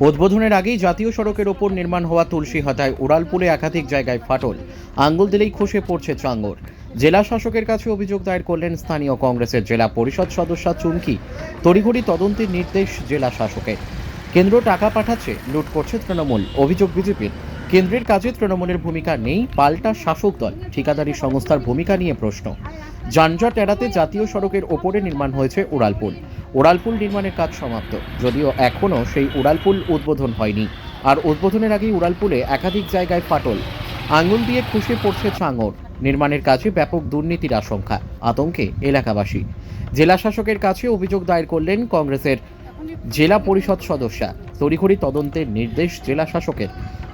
উদ্বোধনের আগেই জাতীয় সড়কের ওপর নির্মাণ হওয়া তুলসী তুলসীহাতায় উড়ালপুলে একাধিক জায়গায় ফাটল। আঙ্গুল দিলেই খসে পড়ছে চাঙ্গর। জেলা শাসকের কাছে অভিযোগ দায়ের করলেন স্থানীয় কংগ্রেসের জেলা পরিষদ সদস্যা চুমকি। তড়িঘড়ি তদন্তের নির্দেশ জেলা শাসকের। কেন্দ্র টাকা পাঠাচ্ছে, লুট করছে তৃণমূল। অভিযোগ বিজেপির। কেন্দ্রের কাজে তৃণমূলের ভূমিকা নেই, পাল্টা শাসক দল। ঠিকাদারি সংস্থার ভূমিকা নিয়ে প্রশ্ন। যানজট এড়াতে জাতীয় সড়কের ওপরে নির্মাণ হয়েছে উড়ালপুল। উড়ালপুল নির্মাণের কাজ সমাপ্ত। যদিও এখনও সেই উড়ালপুল উদ্বোধন হয়নি। আর উদ্বোধনের আগেই উড়ালপুলে একাধিক জায়গায় ফাটল। আঙুল দিয়ে খুশে পড়ছে চাঙর নির্মাণের কাজে ব্যাপক দুর্নীতির আশঙ্কা। আতঙ্কে এলাকাবাসী। জেলা শাসকের কাছে অভিযোগ দায়ের করলেন কংগ্রেসের জেলা পরিষদ সদস্যা। তড়িঘড়ি তদন্তের নির্দেশ জেলা শাসকের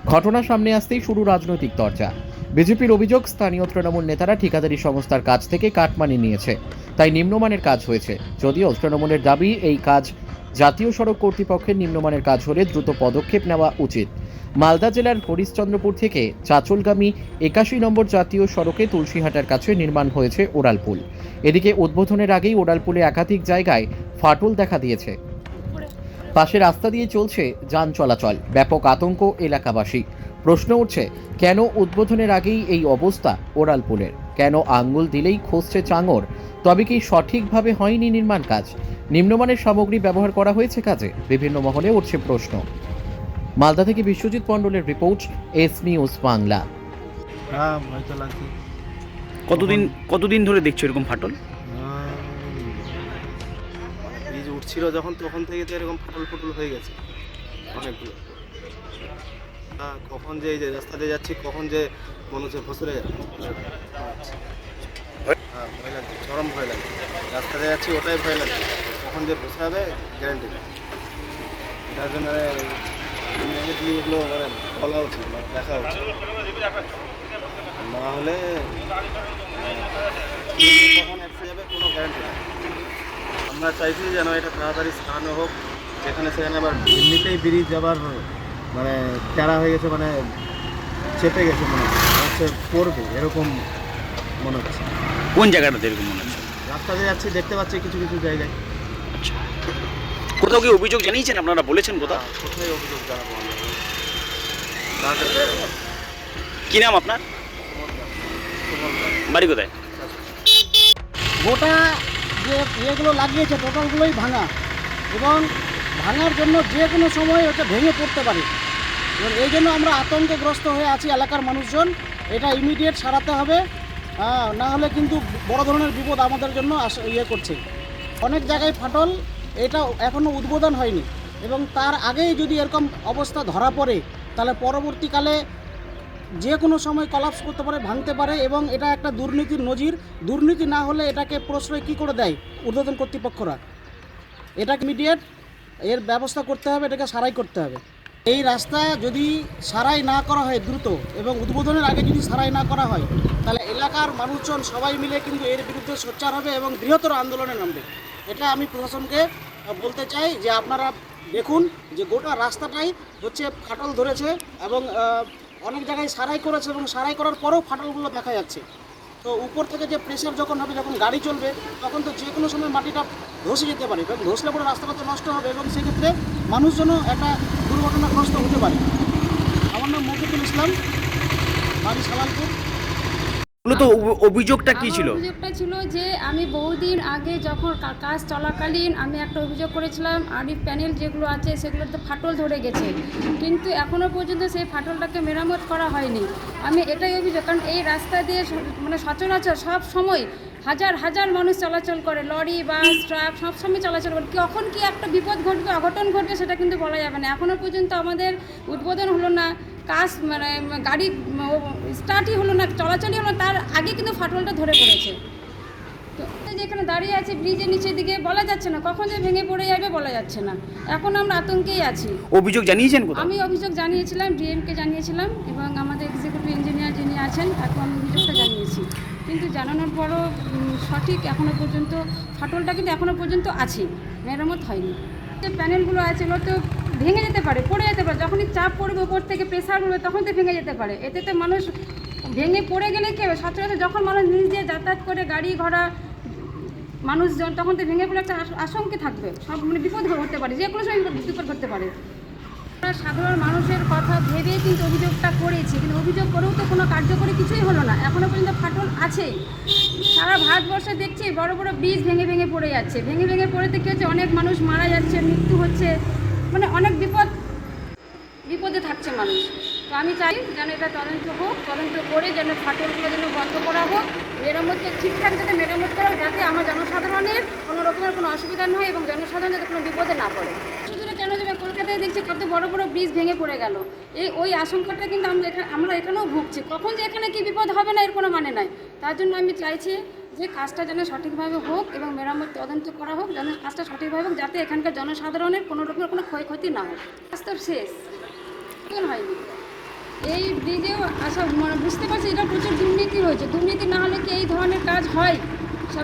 ঘটনা সামনে আসতেই শুরু রাজনৈতিক চর্চা বিজেপির অভিযোগ, স্থানীয় তৃণমূল নেতারা ঠিকাদারি সংস্থার কাছ থেকে কাটমানি নিয়েছে। তাই নিম্নমানের কাজ হয়েছে। যদিও তৃণমূলের দাবি, এই কাজ জাতীয় সড়ক কর্তৃপক্ষের নিম্নমানের কাজ হলে দ্রুত পদক্ষেপ নেওয়া উচিত। মালদা জেলার হরিশ্চন্দ্রপুর থেকে চাচলগামী একাশি নম্বর জাতীয় সড়কে তুলসীহাটার কাছে নির্মাণ হয়েছে ওড়ালপুল এদিকে উদ্বোধনের আগেই ওড়ালপুলে একাধিক জায়গায় ফাটল দেখা দিয়েছে। পাশে রাস্তা দিয়ে চলছে যান চলাচল। ব্যাপক আতঙ্ক এলাকাবাসী। প্রশ্ন উঠছে কেন উদ্বোধনের আগেই এই অবস্থা ওড়ালপুলের? কেন আঙ্গুল দিলেই খসছে চাঙর তবে কি সঠিকভাবে হয়নি নির্মাণ কাজ? নিম্নমানের সামগ্রী ব্যবহার করা হয়েছে কাজে? বিভিন্ন মহলে উঠছে প্রশ্ন। মালদা থেকে বিশ্বজিৎ মণ্ডলের রিপোর্ট এস নিউজ বাংলা। হ্যাঁ ভয় তো লাগছে। কতদিন কতদিন ধরে দেখছ এরকম ফাটল? বীজ উঠছিল যখন তখন থেকে তো এরকম ফাটল ফুটল হয়ে গেছে। অনেকগুলো। কখন যে এই যে রাস্তা দিয়ে যাচ্ছি, কখন যে মনে হচ্ছে ফসলে হ্যাঁ ভয় লাগছে চরম ভয় লাগছে রাস্তা দিয়ে যাচ্ছি, ওটাই ভয় লাগছে কখন যে বসে হবে গ্যারান্টি তার জন্য এগুলো মানে বলা উচিত মানে দেখা উচিত। না হলে যাবে, কোনো গ্যারান্টি নেই। আমরা চাইছি যেন এটা তাড়াতাড়ি সারানো হোক, যেখানে সেখানে আবার এমনিতেই ব্রিজ আবার মানে তেরা হয়ে গেছে মানে চেপে গেছে মনে হচ্ছে। পড়বে এরকম মনে হচ্ছে। কোন জায়গাটাতে এরকম মনে হচ্ছে? রাস্তা দিয়ে যাচ্ছি দেখতে পাচ্ছি কিছু কিছু জায়গায়। আচ্ছা। কোথাও কি অভিযোগ জানিয়েছেন? আপনারা বলেছেন কোথাও? কোথায় অভিযোগ জানাব কি নাম আপনার? বাড়ি কোথায়? গোটা যে ইয়েগুলো লাগিয়েছে টোটালগুলোই ভাঙা। এবং ভাঙার জন্য যে কোনো সময় ওটা ভেঙে পড়তে পারে। এবং এই জন্য আমরা আতঙ্কগ্রস্ত হয়ে আছি এলাকার মানুষজন। এটা ইমিডিয়েট সারাতে হবে। আহ, না হলে কিন্তু বড় ধরনের বিপদ আমাদের জন্য ইয়ে করছে। অনেক জায়গায় ফাটল এটা এখনও উদ্বোধন হয়নি। এবং তার আগেই যদি এরকম অবস্থা ধরা পড়ে তাহলে পরবর্তীকালে যে কোনো সময় কলাপস করতে পারে ভাঙতে পারে এবং এটা একটা দুর্নীতির নজির। দুর্নীতি না হলে এটাকে প্রশ্রয় কী করে দেয় ঊর্ধ্বতন কর্তৃপক্ষরা? এটা ইমিডিয়েট এর ব্যবস্থা করতে হবে, এটাকে সারাই করতে হবে। এই রাস্তা যদি সারাই না করা হয় দ্রুত এবং উদ্বোধনের আগে যদি সারাই না করা হয়, তাহলে এলাকার মানুষজন সবাই মিলে কিন্তু এর বিরুদ্ধে সোচ্চার হবে এবং বৃহত্তর আন্দোলনে নামবে। এটা আমি প্রশাসনকে বলতে চাই যে আপনারা দেখুন যে গোটা রাস্তাটাই হচ্ছে ফাটল ধরেছে এবং অনেক জায়গায় সারাই করেছে এবং সারাই করার পরেও ফাটলগুলো দেখা যাচ্ছে। তো উপর থেকে যে প্রেশার যখন হবে, যখন গাড়ি চলবে, তখন তো যে কোনো সময় মাটিটা ধসে যেতে পারে। এবং ধসলে পরে রাস্তাটা তো নষ্ট হবে এবং সেক্ষেত্রে মানুষজনও একটা দুর্ঘটনাগ্রস্ত হতে পারে। আমার নাম মফিকুল ইসলাম, বাড়ি সালালপুর মূলত অভ- অভিযোগটা কি ছিল? অভিযোগটা ছিল যে আমি বহুদিন আগে যখন কাজ চলাকালীন আমি একটা অভিযোগ করেছিলাম আরিফ প্যানেল যেগুলো আছে সেগুলোতে ফাটল ধরে গেছে। কিন্তু এখনও পর্যন্ত সেই ফাটলটাকে মেরামত করা হয়নি। আমি এটাই অভিযোগ কারণ এই রাস্তা দিয়ে মানে সচরাচর সব সময় হাজার হাজার মানুষ চলাচল করে লরি বাস ট্রাক সব সময় চলাচল করে। কখন কি একটা বিপদ ঘটবে অঘটন ঘটবে সেটা কিন্তু বলা যাবে না। এখনও পর্যন্ত আমাদের উদ্বোধন হলো না। কাজ মানে গাড়ি স্টার্টই হলো না চলাচলই হলো তার আগে কিন্তু ফাটলটা ধরে পড়েছে। তো এই যে এখানে দাঁড়িয়ে আছে ব্রিজের নিচের দিকে বলা যাচ্ছে না কখন যে ভেঙে পড়ে যাবে বলা যাচ্ছে না। এখন আমরা আতঙ্কেই আছি। অভিযোগ জানিয়েছেন আমি অভিযোগ জানিয়েছিলাম ডিএমকে জানিয়েছিলাম এবং আমাদের এক্সিকিউটিভ ইঞ্জিনিয়ার যিনি আছেন তাকে আমি অভিযোগটা জানিয়েছি। কিন্তু জানানোর পরও সঠিক এখনও পর্যন্ত ফাটলটা কিন্তু এখনও পর্যন্ত আছে মেরামত হয়নি। যে প্যানেলগুলো আছে এগুলো তো ভেঙে যেতে পারে, পড়ে যেতে পারে। যখনই চাপ পড়বে উপর থেকে প্রেশার পড়বে, তখন তো ভেঙে যেতে পারে। এতে তো মানুষ ভেঙে পড়ে গেলে কী হবে? সচরাচর যখন মানুষ নিজ যাতায়াত করে, গাড়ি ঘোড়া, মানুষজন, তখন তো ভেঙে পড়ে একটা আশ- আশঙ্কে থাকবে। সব মানে বিপদ হতে পারে যে কোনো সময় বিপদ ঘটতে পারে। আমরা সাধারণ মানুষের কথা ভেবে কিন্তু অভিযোগটা করেছি, কিন্তু অভিযোগ করেও তো কোনো কার্যকরী কিছুই হলো না। এখনও পর্যন্ত ফাটল আছে। সারা ভারতবর্ষে দেখছি বড় বড় ব্রিজ ভেঙে ভেঙে পড়ে যাচ্ছে। ভেঙে ভেঙে পড়েতে কী হচ্ছে? অনেক মানুষ মারা যাচ্ছে, মৃত্যু হচ্ছে। মানে অনেক বিপদ, বিপদে থাকছে মানুষ। তো আমি চাই যেন এটা তদন্ত হোক, তদন্ত করে যেন ফাটলগুলো যেন বন্ধ করা হোক মেরামতকে ঠিকঠাক যাতে মেরামত করা যাতে আমার জনসাধারণের কোনো রকমের কোনো অসুবিধা না হয় এবং জনসাধারণ যাতে কোনো বিপদে না পড়ে। শুধু কেন যাবে কলকাতায় দেখছি কত বড় বড় ব্রিজ ভেঙে পড়ে গেল। এই ওই আশঙ্কাটা কিন্তু আমরা আমরা এখানেও ভুগছি। কখন যে এখানে কি বিপদ হবে না এর কোনো মানে নাই। তার জন্য আমি চাইছি যে কাজটা যেন সঠিকভাবে হোক এবং মেরামত তদন্ত করা হোক, যেন কাজটা সঠিকভাবে হোক, যাতে এখানকার জনসাধারণের কোনো রকমের কোনো ক্ষয়ক্ষতি না হয়। কাজ তো শেষ। হয়নি? এই ব্রিজেও আসা মানে বুঝতে পারছি এটা প্রচুর দুর্নীতি হয়েছে। দুর্নীতি না হলে কি এই ধরনের কাজ হয়?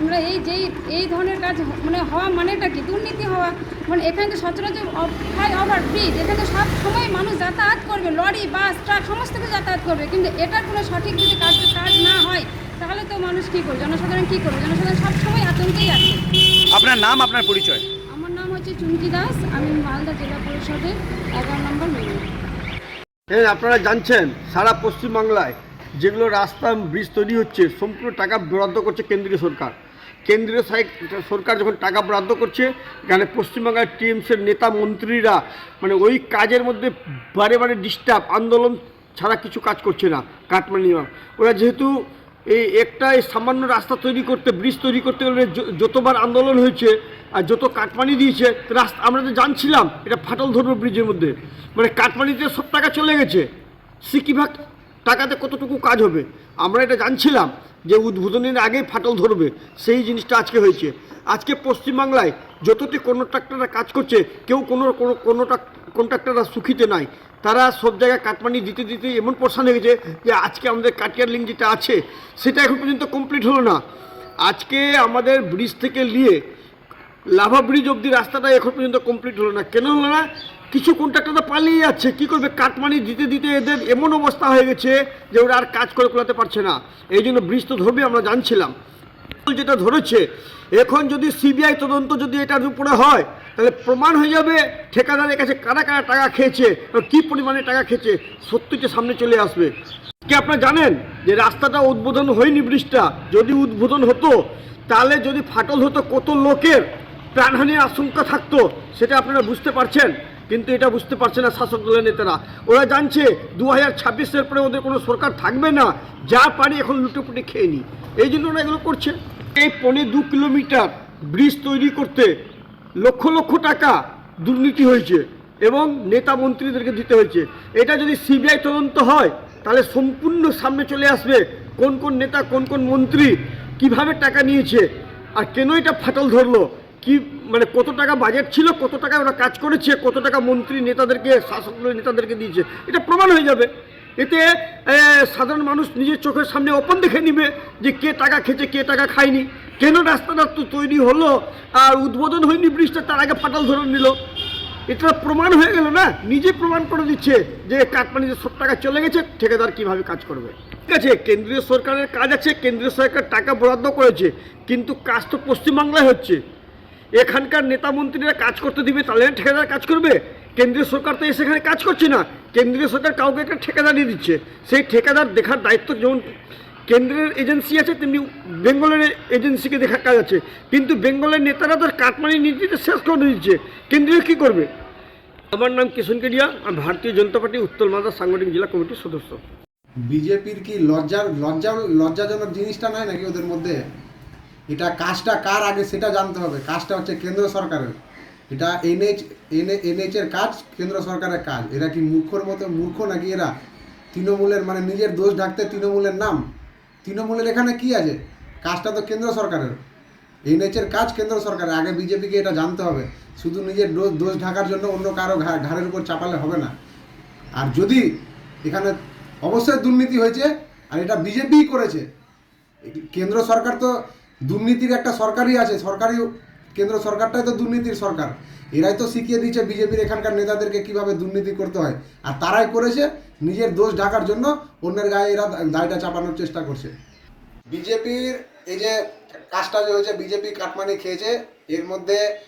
আমরা এই যেই, এই ধরনের কাজ মানে হওয়া মানেটা কি? দুর্নীতি হওয়া মানে এখানে তো সচরাচর ফ্লাই ওভার ব্রিজ এখানে তো সব সময় মানুষ যাতায়াত করবে। লরি, বাস, ট্রাক, সমস্ত কিছু যাতায়াত করবে। কিন্তু এটার কোনো সঠিক যদি কাজ কাজ না হয় তাহলে তো মানুষ কী করবে? জনসাধারণ কী করবে? জনসাধারণ সব সময় আতঙ্কেই আছে। আপনার নাম আপনার পরিচয়? আমার নাম হচ্ছে চুমকি দাস আমি মালদা জেলা পরিষদের এগারো নম্বর মেম্বার হ্যাঁ আপনারা জানছেন সারা পশ্চিমবাংলায় যেগুলো রাস্তা ব্রিজ তৈরি হচ্ছে সম্পূর্ণ টাকা বরাদ্দ করছে কেন্দ্রীয় সরকার। কেন্দ্রীয় সাই- সরকার যখন টাকা বরাদ্দ করছে এখানে পশ্চিমবাংলার টিএমসির নেতা মন্ত্রীরা মানে ওই কাজের মধ্যে বারে বারে ডিস্টার্ব আন্দোলন ছাড়া কিছু কাজ করছে না কাটমানি ওরা যেহেতু এই একটা সামান্য রাস্তা তৈরি করতে ব্রিজ তৈরি করতে গেলে যতবার আন্দোলন হয়েছে আর যত কাটমানি দিয়েছে, রাস্তা, আমরা তো জানছিলাম এটা ফাটল ধরবে ব্রিজের মধ্যে। মানে কাটমানিতে সব টাকা চলে গেছে। সিকিভাগ টাকাতে কতটুকু কাজ হবে? আমরা এটা জানছিলাম যে উদ্বোধনের আগেই ফাটল ধরবে, সেই জিনিসটা আজকে হয়েছে। আজকে পশ্চিমবাংলায় যতটি কন্ট্রাক্টররা কাজ করছে, কেউ কোনো কোনো কন্ট্রাক্টররা সুখিতে নাই। তারা সব জায়গায় কাটমানি দিতে দিতে এমন পরেশান হয়ে গেছে যে আজকে আমাদের কাটিয়ার লিঙ্ক যেটা আছে, সেটা এখন পর্যন্ত কমপ্লিট হলো না। আজকে আমাদের ব্রিজ থেকে নিয়ে লাভা ব্রিজ অব্দি রাস্তাটা এখন পর্যন্ত কমপ্লিট হলো না। কেন হলো না? কিছু কন্ট্রাক্টররা পালিয়ে যাচ্ছে। কী করবে? কাটমানি দিতে দিতে এদের এমন অবস্থা হয়ে গেছে যে ওরা আর কাজ করে কোলাতে পারছে না। এই জন্য ব্রিজ তো ধরবে, আমরা জানছিলাম। যেটা ধরেছে, এখন যদি সিবিআই তদন্ত যদি এটার উপরে হয়, তাহলে প্রমাণ হয়ে যাবে ঠিকাদারের কাছে কারা কারা টাকা খেয়েছে কি পরিমাণে টাকা খেয়েছে সত্যিটা সামনে চলে আসবে। কি আপনারা জানেন যে রাস্তাটা উদ্বোধন হয়নি ব্রিজটা? যদি উদ্বোধন হতো, তাহলে যদি ফাটল হতো কত লোকের প্রাণহানির আশঙ্কা থাকতো, সেটা আপনারা বুঝতে পারছেন। কিন্তু এটা বুঝতে পারছে না শাসক দলের নেতারা। ওরা জানছে দু হাজার ছাব্বিশের পরে ওদের কোনো সরকার থাকবে না, যা পারি এখন লুটোপুটি খেয়ে নি এই জন্য ওরা এগুলো করছে। এই পনে দু কিলোমিটার ব্রিজ তৈরি করতে লক্ষ লক্ষ টাকা দুর্নীতি হয়েছে এবং নেতা মন্ত্রীদেরকে দিতে হয়েছে। এটা যদি সিবিআই তদন্ত হয়, তাহলে সম্পূর্ণ সামনে চলে আসবে কোন কোন নেতা, কোন কোন মন্ত্রী কীভাবে টাকা নিয়েছে আর কেন এটা ফাটল ধরলো? কি মানে কত টাকা বাজেট ছিল, কত টাকা ওরা কাজ করেছে, কত টাকা মন্ত্রী নেতাদেরকে শাসক নেতাদেরকে দিয়েছে? এটা প্রমাণ হয়ে যাবে। এতে সাধারণ মানুষ নিজের চোখের সামনে ওপেন দেখে নিবে যে কে টাকা খেয়েছে, কে টাকা খায়নি। কেন রাস্তাটা তো তৈরি হলো আর উদ্বোধন হয়নি ব্রিজটা, তার আগে ফাটল ধরে নিল। এটা প্রমাণ হয়ে গেল না? নিজে প্রমাণ করে দিচ্ছে যে কাটমানিতে সব টাকা চলে গেছে, ঠিকাদার কীভাবে কাজ করবে। ঠিক আছে, কেন্দ্রীয় সরকারের কাজ আছে, কেন্দ্রীয় সরকার টাকা বরাদ্দ করেছে, কিন্তু কাজ তো পশ্চিমবাংলায় হচ্ছে। এখানকার নেতা মন্ত্রীরা কাজ করতে দিবে, তাহলে ঠিকাদার কাজ করবে? কেন্দ্রীয় সরকার তো এসে এখানে কাজ করছে না। কেন্দ্রীয় সরকার কাউকে একটা ঠিকাদার দিয়ে দিচ্ছে। সেই ঠিকাদার দেখার দায়িত্ব যেমন কেন্দ্রের এজেন্সি আছে, তেমনি বেঙ্গলের এজেন্সিকে দেখার কাজ আছে। কিন্তু বেঙ্গলের নেতারা তো কাটমানি নীতিতে শেষ করে দিচ্ছে। কেন্দ্রীয় কী করবে? আমার নাম কিষণ কেডিয়া, আমি ভারতীয় জনতা পার্টি উত্তর মালদা সাংগঠনিক জেলা কমিটির সদস্য। বিজেপির কি লজ্জার, লজ্জা, লজ্জাজনক জিনিসটা নাই নাকি ওদের মধ্যে? এটা কাজটা কার আগে সেটা জানতে হবে। কাজটা হচ্ছে কেন্দ্র সরকারের। এটা এনএইচ এনএইচ এর কাজ, কেন্দ্র সরকারের কাজ। এরা কি মূর্খর মতো মূর্খ নাকি এরা? তৃণমূলের মানে নিজের দোষ ঢাকতে তৃণমূলের নাম? তৃণমূলের এখানে কি আছে? কাজটা তো কেন্দ্র সরকারের। এনএইচ এর কাজ কেন্দ্র সরকারের। আগে বিজেপিকে এটা জানতে হবে। শুধু নিজের দোষ ঢাকার জন্য অন্য কারও ঘাড়ের উপর চাপালে হবে না। আর যদি এখানে অবশ্যই দুর্নীতি হয়েছে, আর এটা বিজেপিই করেছে। কেন্দ্র সরকার তো দুর্নীতির একটা সরকারই আছে। সরকারি কেন্দ্র সরকারটাই তো দুর্নীতির সরকার। এরাই তো শিখিয়ে দিচ্ছে বিজেপির এখানকার নেতাদেরকে কীভাবে দুর্নীতি করতে হয়। আর তারাই করেছে নিজের দোষ ঢাকার জন্য, অন্যের গায়ে এরা দায়টা চাপানোর চেষ্টা করছে। বিজেপির এই যে কাজটা যে হয়েছে, বিজেপি কাটমানি খেয়েছে, এর মধ্যে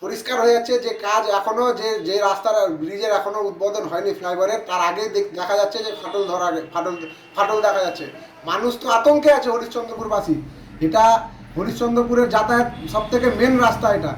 পরিষ্কার হয়ে যাচ্ছে যে কাজ এখনও যে যে রাস্তার ব্রিজের এখনও উদ্বোধন হয়নি ফ্লাইওভারের তার আগে দেখ- যাচ্ছে যে ফাটল ধরা ফাটল ফাটল দেখা যাচ্ছে। মানুষ তো আতঙ্কে আছে হরিশ্চন্দ্রপুরবাসী। এটা হরিশ্চন্দ্রপুরের যাতায়াত সব থেকে মেন রাস্তা এটা।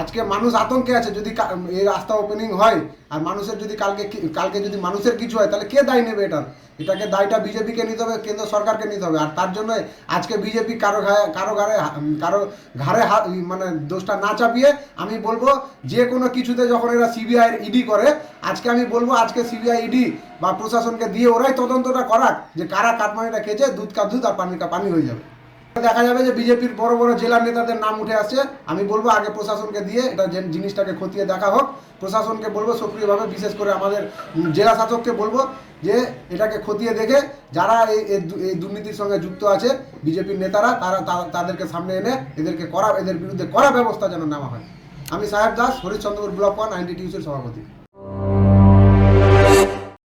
আজকে মানুষ আতঙ্কে আছে যদি এই রাস্তা ওপেনিং হয়, আর মানুষের যদি কালকে কালকে যদি মানুষের কিছু হয়, তাহলে কে দায় নেবে এটার এটাকে দায়টা বিজেপিকে নিতে হবে, কেন্দ্র সরকারকে নিতে হবে। আর তার জন্য আজকে বিজেপি কারও ঘাড়ে কারও ঘাড়ে কারও ঘাড়ে মানে দোষটা না চাপিয়ে আমি বলব, যে কোনো কিছুতে যখন এরা সিবিআই ইডি করে, আজকে আমি বলব, আজকে সিবিআই ইডি বা প্রশাসনকে দিয়ে ওরাই তদন্তটা করাক যে কারা কাটমানিটা খেয়েছে, দুধ কা দুধ আর পানি কা পানি হয়ে যাবে। দেখা যাবে যে বিজেপির বড় বড় জেলার নেতাদের নাম উঠে আসছে। আমি বলব আগে প্রশাসনকে দিয়ে এটা যে জিনিসটাকে খতিয়ে দেখা হোক। প্রশাসনকে বলব সক্রিয়ভাবে, বিশেষ করে আমাদের জেলা শাসককে বলব যে এটাকে খতিয়ে দেখে যারা এই এই দুর্নীতির সঙ্গে যুক্ত আছে, বিজেপির নেতারা, তারা তাদেরকে সামনে এনে এদেরকে করা, এদের বিরুদ্ধে করা ব্যবস্থা যেন নেওয়া হয়। আমি সাহেব দাস, হরিশ্চন্দ্রপুর ব্লক ওয়ান, আইনটি টিউসির সভাপতি।